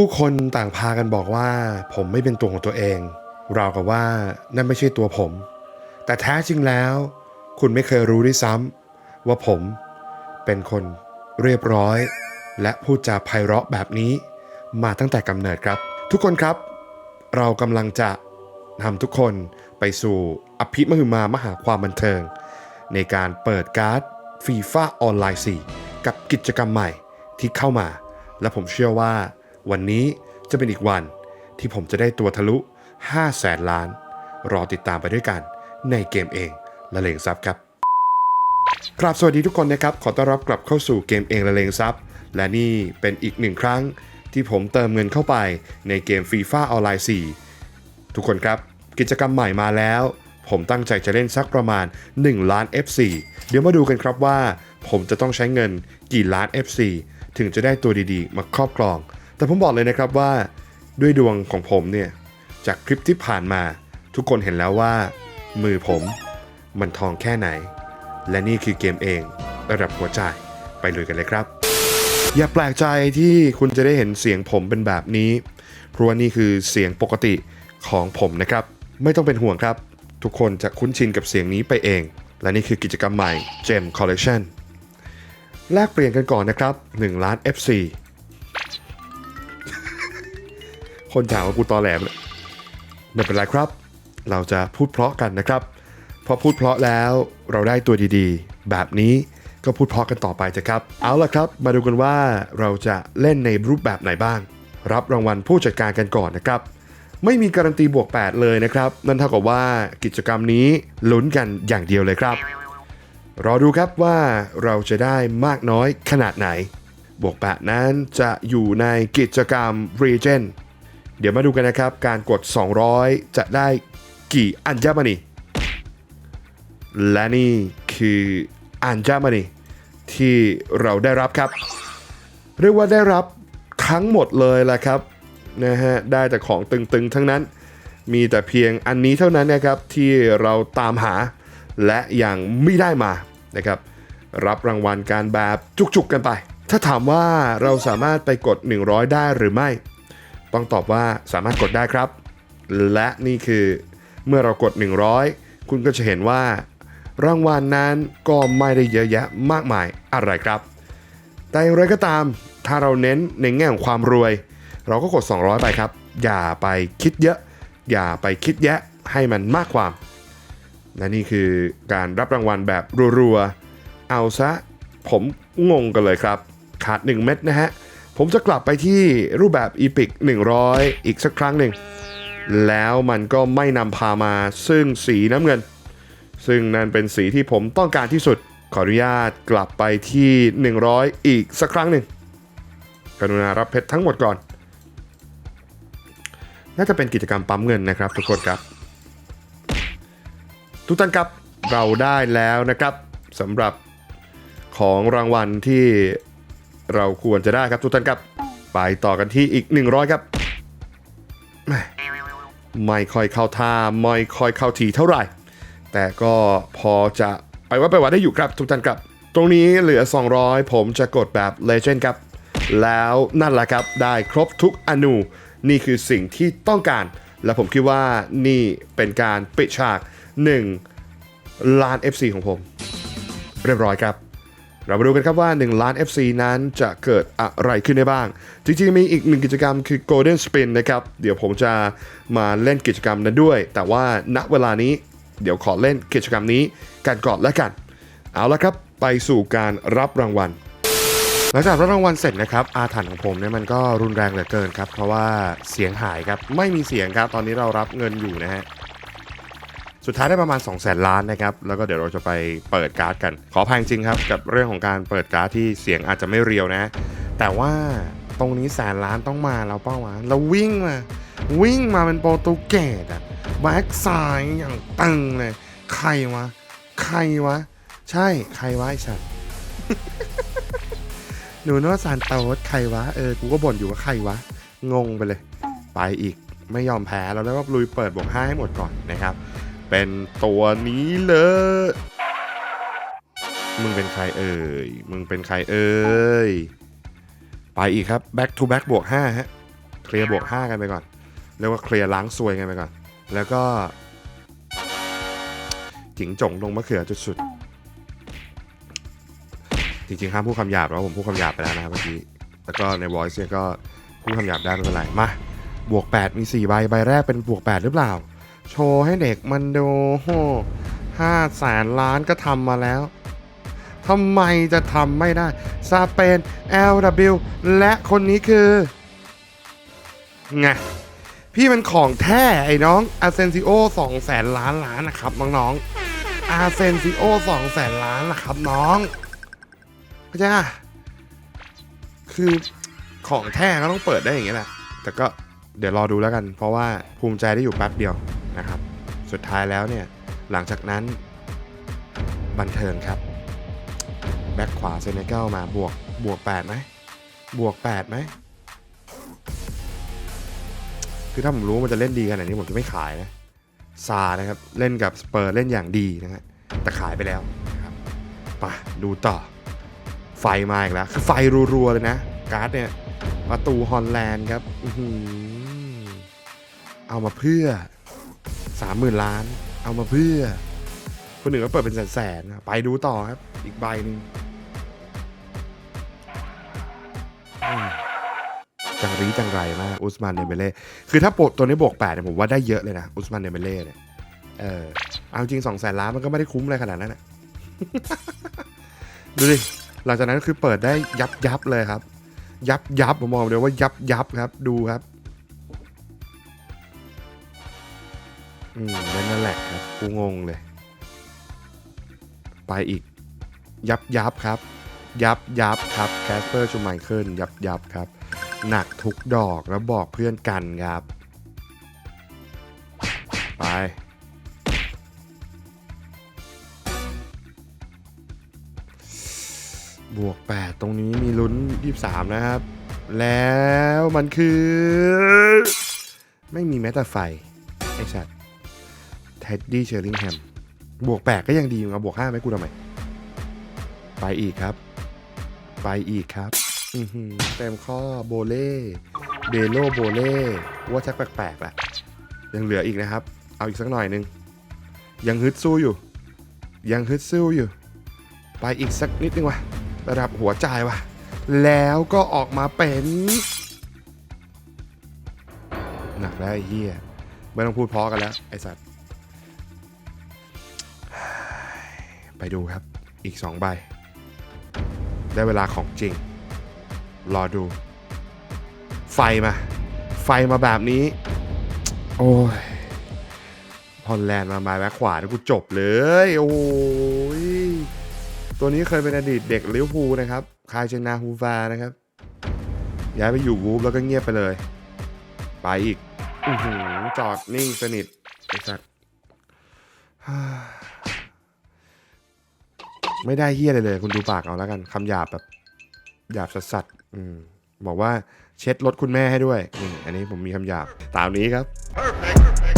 ผู้คนต่างพากันบอกว่าผมไม่เป็นตัวของตัวเองราวกับว่านั่นไม่ใช่ตัวผม แต่แท้จริงแล้ว คุณไม่เคยรู้ด้วยซ้ำว่าผมเป็นคนเรียบร้อย และพูดจาไพเราะแบบนี้ มาตั้งแต่กำเนิดครับ ทุกคนครับ เรากำลังจะนำทุกคนไปสู่อภิมหึมามหาความบันเทิง ในการเปิดการ์ดฟีฟ่าออนไลน์4กับกิจกรรมใหม่ที่เข้ามา และผมเชื่อว่า วันนี้จะเป็นอีกวันที่ผมจะได้ตัวทะลุ 5 แสนล้าน รอติดตามไปด้วยกันในเกมเองละเลงซับครับครับสวัสดีทุกคนนะครับ ขอต้อนรับกลับเข้าสู่เกมเองละเลงซับและนี่เป็นอีกหนึ่งครั้งที่ผมเติมเงินเข้าไปในเกมฟีฟ่าออนไลน์4ทุกคนครับกิจกรรมใหม่มาแล้ว ผมตั้งใจจะเล่นสักประมาณ 1 ล้าน F4 เดี๋ยวมาดูกันครับว่า ผมจะต้องใช้เงินกี่ล้าน F4 ถึงจะได้ตัวดีๆ มาครอบครอง แต่ผมบอกเลยนะครับว่าด้วยดวงของผมเนี่ยจากคลิปที่ผ่านมาทุกคนเห็นแล้วว่า มือผมมันทองแค่ไหน และนี่คือเกมเองระดับหัวใจไปเลยกันเลยครับ อย่าแปลกใจที่คุณจะได้เห็นเสียงผมเป็นแบบนี้ เพราะว่านี่คือเสียงปกติของผมนะครับ ไม่ต้องเป็นห่วงครับ ทุกคนจะคุ้นชินกับเสียงนี้ไปเอง และนี่คือกิจกรรมใหม่ Gem Collection แลกเปลี่ยนกันก่อนนะครับ 1 ล้าน FC คนถามว่ากูตอแหลมเลยไม่เป็นไรครับ เราจะพูดเพราะกันนะครับ พอพูดเพราะแล้วเราได้ตัวดีๆ แบบนี้ก็พูดเพราะกันต่อไปจะครับ เอาละครับ มาดูกันว่าเราจะเล่นในรูปแบบไหนบ้าง รับรางวัลผู้จัดการกันก่อนนะครับ ไม่มีการันตีบวก 8 เลยนะครับ นั่นเท่ากับว่ากิจกรรมนี้ลุ้นกันอย่างเดียวเลยครับ รอดูครับว่าเราจะได้มากน้อยขนาดไหน บวก 8 นั้นจะอยู่ในกิจกรรม Regen เดี๋ยวมาดูกันนะครับ การกด 200 จะได้กี่อัญมณี และนี่คืออัญมณีที่เราได้รับครับ เรียกว่าได้รับทั้งหมดเลยแหละครับนะฮะได้แต่ของตึงๆทั้งนั้น มีแต่เพียงอันนี้เท่านั้นนะครับที่เราตามหาและยังไม่ได้มานะครับรับรางวัลการแบบจุกๆกันไป ถ้าถามว่าเราสามารถไปกด 100 ได้หรือไม่ ต้องตอบว่าสามารถกดได้ครับ และนี่คือเมื่อเรากด 100 คุณก็จะเห็นว่า รางวัลนั้นก็ไม่ได้เยอะแยะมากมายอะไรครับ แต่อย่างไรก็ตาม ถ้าเราเน้นในแง่ของความรวย เราก็กด 200 ไปครับ อย่าไปคิดเยอะ อย่าไปคิดแยะให้มันมากความและนี่คือการรับรางวัลแบบรัวๆ เอาซะผมงงกันเลยครับ ขาด 1 เม็ดนะฮะ ผมจะกลับไปที่รูปแบบอีพิก100 อีกสักครั้งหนึ่ง แล้วมันก็ไม่นำพามาซึ่งสีน้ำเงิน ซึ่งนั่นเป็นสีที่ผมต้องการที่สุด ขออนุญาตกลับไปที่ 100 อีกสักครั้งหนึ่งกรุณารับเพชรทั้งหมดก่อน น่าจะเป็นกิจกรรมปั๊มเงินนะครับทุกคนครับ ทุกท่านครับเราได้แล้วนะครับสำหรับของรางวัลที่ เราควรจะได้ครับทุกท่านครับ ไปต่อกันที่อีก 100 ครับ ไม่ค่อยเข้าท่าไม่ค่อยเข้าทีเท่าไหร่ แต่ก็พอจะไปว่าไปว่าได้อยู่ครับทุกท่านครับ ตรงนี้เหลือ 200 ผมจะกดแบบ Legend ครับ แล้วนั่นแหละครับได้ครบทุกอนูนี่คือสิ่งที่ต้องการ และผมคิดว่านี่เป็นการปิดฉาก 1 ล้าน FC ของผม เรียบร้อยครับ เรามาดูกันครับว่า 1 ล้าน FC นั้นจะเกิดอะไรขึ้นได้บ้าง จริงๆ มีอีกหนึ่งกิจกรรมคือ Golden Spin นะครับ เดี๋ยวผมจะมาเล่นกิจกรรมนั้นด้วย แต่ว่าณเวลานี้เดี๋ยวขอเล่นกิจกรรมนี้กันก่อนแล้วกัน เอาละครับ ไปสู่การรับรางวัล หลังจากรับรางวัลเสร็จนะครับ อาถรรพ์ของผมเนี่ยมันก็รุนแรงเหลือเกินครับ เพราะว่าเสียงหายครับ ไม่มีเสียงครับ ตอนนี้เรารับเงินอยู่นะฮะ สุดท้ายได้ประมาณ 2 0 0แสนล้านนะครับ แล้วก็เดี๋ยวเราจะไปเปิดการ์ดกัน ขออภัยจริงครับกับเรื่องของการเปิดการ์ดที่เสียงอาจจะไม่เรียวนะ แต่ว่าตรงนี้แสนล้านต้องมาเราเป้าวะเราวิ่งมา วิ่งมาเป็นโปรตุเกสอะแบ็กซ้ายอย่างตึงเลย ใครวะ ใครวะ ใช่ใครวะไอ้สัตว์หนูนึกว่าซานโตสใครวะ เออ กูก็บ่นอยู่ว่าใครวะ งงไปเลย ไปอีกไม่ยอมแพ้แล้วแล้วก็ลุยเปิดบวกห้าให้หมดก่อนนะครับ เป็นตัวนี้เลย มึงเป็นใครเอ่ย มึงเป็นใครเอ่ย ไปอีกครับ back to back บวก5ฮะ เคลียร์บวก5กันไปก่อน เรียกว่าเคลียร์ล้างซวยกันไปก่อน แล้วก็จิงจงลงมะเขือจุดๆจริงๆ ห้ามพูดคำหยาบแล้วผมพูดคำหยาบไปแล้วนะครับเมื่อกี้ แล้วก็ใน voice เนี่ยก็พูดคำหยาบได้ไม่เป็นไร มา บวก 8 มี 4 ใบ ใบแรกเป็นบวก 8 หรือเปล่า โชว์ให้เด็กมันดูโหห้าแสนล้านก็ทำมาแล้วทำไมจะทำไม่ได้ซาเปน LW และคนนี้คือไงพี่มันของแท้ไอ้น้องอาเซนซิโอสองแสนล้านล้านนะครับน้องๆอาเซนซิโอสองแสนล้านนะครับน้องเข้าใจะคือของแท้ก็ต้องเปิดได้อย่างเงี้ยแหละแต่ก็เดี๋ยวรอดูแล้วกัน เพราะว่าภูมิใจได้อยู่แป๊บเดียว นะครับ สุดท้ายแล้วเนี่ยหลังจากนั้นบันเทิงครับ แบ็คขวาเซเนกัลมาบวกบวก8ไหมบวก8ไหมคือถ้าผมรู้มันจะเล่นดีขนาดนี้ผมจะไม่ขายนะซานะครับ เล่นกับสเปอร์เล่นอย่างดีนะฮะแต่ขายไปแล้วนะครับไปดูต่อ ไฟมาอีกแล้ว คือไฟรัวๆเลยนะ การ์ดเนี่ยประตูฮอลแลนด์ครับอเอามาเพื่อามหมื่นล้าน เอามาเพื่อ คนหนึ่งก็เปิดเป็นแสนๆนไปดูต่อครับ อีกใบหนึ่งจังรีจังไรมากอุสมานเดเบเล่คือถ้าโปะตัวนี้บวก8เนี่ยผมว่าได้เยอะเลยนะอุสมานเดเบเล่เนี่ยเออเอาจริงสองแสนล้านมันก็ไม่ได้คุ้มอะไรขนาดนั้นนะดูดิหลังจากนั้นคือเปิดได้ยับยับเลยครับ ยับยับผมมองเลยว่ายับยับครับดูครับ อืมนั่นแหละครับกูงงเลย ไปอีก ยับยับครับ ยับยับครับแคสเปอร์ชูไมเคิลยับยับครับ หนักทุกดอกแล้วบอกเพื่อนกันครับ ไปบวก 8 ตรงนี้มีลุ้น 23 นะครับ แล้วมันคือ ไม่มีแม้แต่ไฟ ไอ้สัตว์ ท็ดดี้เชอร์ลิงแฮมบวก8ก็ยังดีอยู่ครับวก5ไหมกูทำไม ไปอีกครับ ไปอีกครับเต็มข้อโบเล่เบโลโบเล่ว่าชักแปลกๆแหละยังเหลืออีกนะครับ เอาอีกสักหน่อยนึง ยังฮึดสู้อยู่ ยังฮึดสู้อยู่ ไปอีกสักนิดนึงวะระดับหัวใจวะแล้วก็ออกมาเป็นหนักแล้วไอ้เฮียไม่ต้องพูดเพอกันแล้ว ไอ้สัตว์ ไปดูครับ อีกสองใบ ได้เวลาของจริง รอดู ไฟมา ไฟมาแบบนี้ โอ้ยฮอลแลนด์มามาแบ็คขวาแล้วกูจบเลย โอ้ย ตัวนี้เคยเป็นอดีตเด็กลิเวอร์พูลนะครับ คายเชงนาฮูฟานะครับ ย้ายไปอยู่วูฟแล้วก็เงียบไปเลย ไปอีกอจอดนิ่งสนิทไอ้สัตว์ ไม่ได้เฮี้ยอะไรเลย คุณดูปากเอาแล้วกันคำหยาบแบบหยาบสัสสัสๆอืมบอกว่าเช็ดรถคุณแม่ให้ด้วยนี่อันนี้ผมมีคำหยาบตามนี้ครับ Perfect.